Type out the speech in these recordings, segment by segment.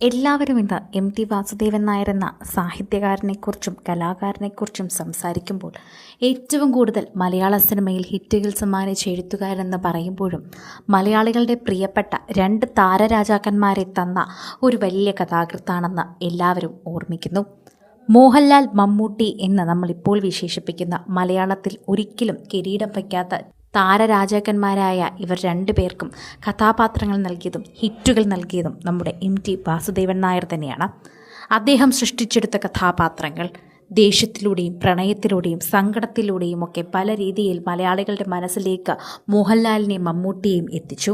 എല്ലാവരും ഇന്ന് M T Vasudevan Nair എന്ന സാഹിത്യകാരനെക്കുറിച്ചും കലാകാരനെക്കുറിച്ചും സംസാരിക്കുമ്പോൾ ഏറ്റവും കൂടുതൽ മലയാള സിനിമയിൽ ഹിറ്റുകൾ സമ്മാനിച്ച എഴുത്തുകാരെന്ന് പറയുമ്പോഴും മലയാളികളുടെ പ്രിയപ്പെട്ട രണ്ട് താരരാജാക്കന്മാരെ തന്ന ഒരു വലിയ കഥാകൃത്താണെന്ന് എല്ലാവരും ഓർമ്മിക്കുന്നു. മോഹൻലാൽ മമ്മൂട്ടി എന്ന് നമ്മളിപ്പോൾ വിശേഷിപ്പിക്കുന്ന മലയാളത്തിൽ ഒരിക്കലും കിരീടം വയ്ക്കാത്ത താരരാജാക്കന്മാരായ ഇവർ രണ്ടുപേർക്കും കഥാപാത്രങ്ങൾ നൽകിയതും ഹിറ്റുകൾ നൽകിയതും നമ്മുടെ എം ടി വാസുദേവൻ നായർ തന്നെയാണ്. അദ്ദേഹം സൃഷ്ടിച്ചെടുത്ത കഥാപാത്രങ്ങൾ ദേഷ്യത്തിലൂടെയും പ്രണയത്തിലൂടെയും സങ്കടത്തിലൂടെയും ഒക്കെ പല രീതിയിൽ മലയാളികളുടെ മനസ്സിലേക്ക് മോഹൻലാലിനെയും മമ്മൂട്ടിയെയും എത്തിച്ചു.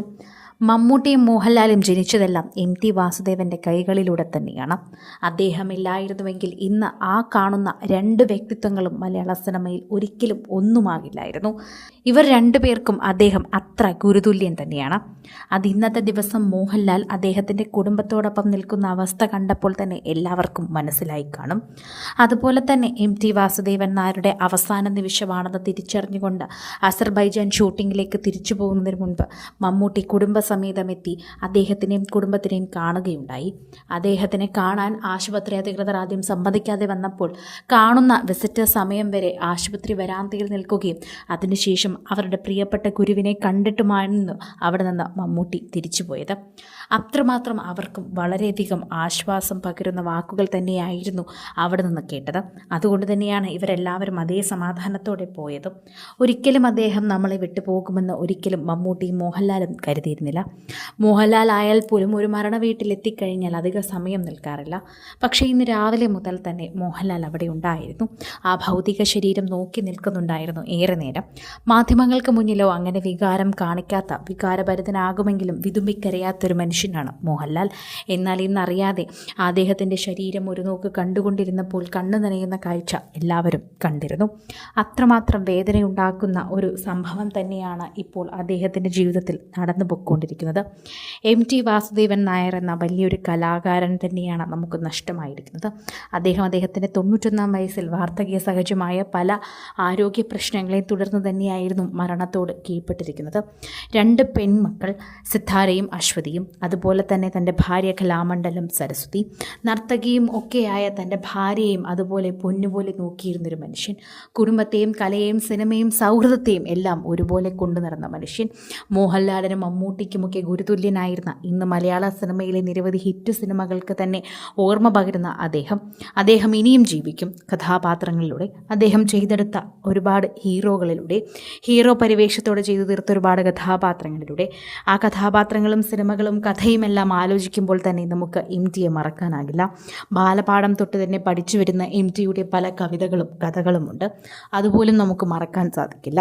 മമ്മൂട്ടിയും മോഹൻലാലും ജനിച്ചതെല്ലാം എം ടി വാസുദേവന്റെ കൈകളിലൂടെ തന്നെയാണ്. അദ്ദേഹം ഇല്ലായിരുന്നുവെങ്കിൽ ഇന്ന് ആ കാണുന്ന രണ്ട് വ്യക്തിത്വങ്ങളും മലയാള സിനിമയിൽ ഒരിക്കലും ഒന്നുമാകില്ലായിരുന്നു. ഇവർ രണ്ടുപേർക്കും അദ്ദേഹം അത്ര ഗുരുതുല്യം തന്നെയാണ്. അത് ഇന്നത്തെ ദിവസം മോഹൻലാൽ അദ്ദേഹത്തിന്റെ കുടുംബത്തോടൊപ്പം നിൽക്കുന്ന അവസ്ഥ കണ്ടപ്പോൾ തന്നെ എല്ലാവർക്കും മനസ്സിലായി കാണും. അതുപോലെ തന്നെ എം ടി വാസുദേവൻ നായരുടെ അവസാന നിമിഷമാണെന്ന് തിരിച്ചറിഞ്ഞുകൊണ്ട് അസർബൈജാൻ ഷൂട്ടിങ്ങിലേക്ക് തിരിച്ചു പോകുന്നതിന് മുൻപ് മമ്മൂട്ടി കുടുംബസമേതം എത്തി അദ്ദേഹത്തിനെയും കുടുംബത്തിനെയും കാണുകയുണ്ടായി. അദ്ദേഹത്തിനെ കാണാൻ ആശുപത്രി അധികൃതർ ആദ്യം സമ്മതിക്കാതെ വന്നപ്പോൾ കാണുന്ന വിസിറ്റർ സമയം വരെ ആശുപത്രി വരാന്തയിൽ നിൽക്കുകയും അതിനുശേഷം അവരുടെ പ്രിയപ്പെട്ട ഗുരുവിനെ കണ്ടിട്ടുമായിരുന്നു അവിടെ നിന്ന് മമ്മൂട്ടി തിരിച്ചുപോയത്. അത്രമാത്രം അവർക്കും വളരെയധികം ആശ്വാസം പകരുന്ന വാക്കുകൾ തന്നെയായിരുന്നു അവിടെ നിന്ന് കേട്ടത്. അതുകൊണ്ട് തന്നെയാണ് ഇവരെല്ലാവരും അതേ സമാധാനത്തോടെ പോയത്. ഒരിക്കലും അദ്ദേഹം നമ്മളെ വിട്ടുപോകുമെന്ന് ഒരിക്കലും മമ്മൂട്ടിയും മോഹൻലാലും കരുതിയിരുന്നില്ല. മോഹൻലാൽ ആയാൽ പോലും ഒരു മരണ വീട്ടിലെത്തിക്കഴിഞ്ഞാൽ അധിക സമയം നിൽക്കാറില്ല. പക്ഷേ ഇന്ന് രാവിലെ മുതൽ തന്നെ മോഹൻലാൽ അവിടെ ഉണ്ടായിരുന്നു. ആ ഭൗതിക ശരീരം നോക്കി നിൽക്കുന്നുണ്ടായിരുന്നു ഏറെ നേരം. മാധ്യമങ്ങൾക്ക് മുന്നിലോ അങ്ങനെ വികാരം കാണിക്കാത്ത വികാരഭരിതനാകുമെങ്കിലും വിതുമ്പിക്കരയാത്തൊരു മനുഷ്യനാണ് മോഹൻലാൽ. എന്നാൽ ഇന്നറിയാതെ അദ്ദേഹത്തിന്റെ ശരീരം ഒരു നോക്ക് കണ്ടുകൊണ്ടിരുന്നപ്പോൾ കണ്ണു നനയുന്ന കാഴ്ച എല്ലാവരും കണ്ടിരുന്നു. അത്രമാത്രം വേദനയുണ്ടാക്കുന്ന ഒരു സംഭവം തന്നെയാണ് ഇപ്പോൾ അദ്ദേഹത്തിന്റെ ജീവിതത്തിൽ നടന്നു എം ടി വാസുദേവൻ നായർ എന്ന വലിയൊരു കലാകാരൻ തന്നെയാണ് നമുക്ക് നഷ്ടമായിരിക്കുന്നത്. അദ്ദേഹം അദ്ദേഹത്തിന്റെ തൊണ്ണൂറ്റൊന്നാം വയസ്സിൽ വാർദ്ധക്യ സഹജമായ പല ആരോഗ്യ പ്രശ്നങ്ങളെ തുടർന്ന് തന്നെയായിരുന്നു മരണത്തോട് കീഴ്പ്പെട്ടിരിക്കുന്നത്. രണ്ട് പെൺമക്കൾ സിദ്ധാരയും അശ്വതിയും അതുപോലെ തന്നെ തന്റെ ഭാര്യ കലാമണ്ഡലം സരസ്വതി നർത്തകിയും ഒക്കെയായ തന്റെ ഭാര്യയും അതുപോലെ പൊന്നുപോലെ നോക്കിയിരുന്നൊരു മനുഷ്യൻ. കുടുംബത്തെയും കലയെയും സിനിമയും സൗഹൃദത്തെയും എല്ലാം ഒരുപോലെ കൊണ്ടു നടന്ന മനുഷ്യൻ. മോഹൻലാലിനും മമ്മൂട്ടിക്കുമൊക്കെ ഗുരുതുല്യനായിരുന്ന ഇന്ന് മലയാള സിനിമയിലെ നിരവധി ഹിറ്റ് സിനിമകൾക്ക് തന്നെ ഓർമ്മ പകരുന്ന അദ്ദേഹം. അദ്ദേഹം ഇനിയും ജീവിക്കും. കഥാപാത്രങ്ങളിലൂടെ അദ്ദേഹം ചെയ്തെടുത്ത ഒരുപാട് ഹീറോകളിലൂടെ ഹീറോ പരിവേഷത്തോടെ ചെയ്തു തീർത്ത ഒരുപാട് കഥാപാത്രങ്ങളിലൂടെ ആ കഥാപാത്രങ്ങളും സിനിമകളും കഥയുമെല്ലാം ആലോചിക്കുമ്പോൾ തന്നെ നമുക്ക് എം ടിയെ മറക്കാനാകില്ല. ബാലപാഠം തൊട്ട് തന്നെ പഠിച്ചു വരുന്ന എം ടിയുടെ പല കവിതകളും കഥകളുമുണ്ട്. അതുപോലും നമുക്ക് മറക്കാൻ സാധിക്കില്ല.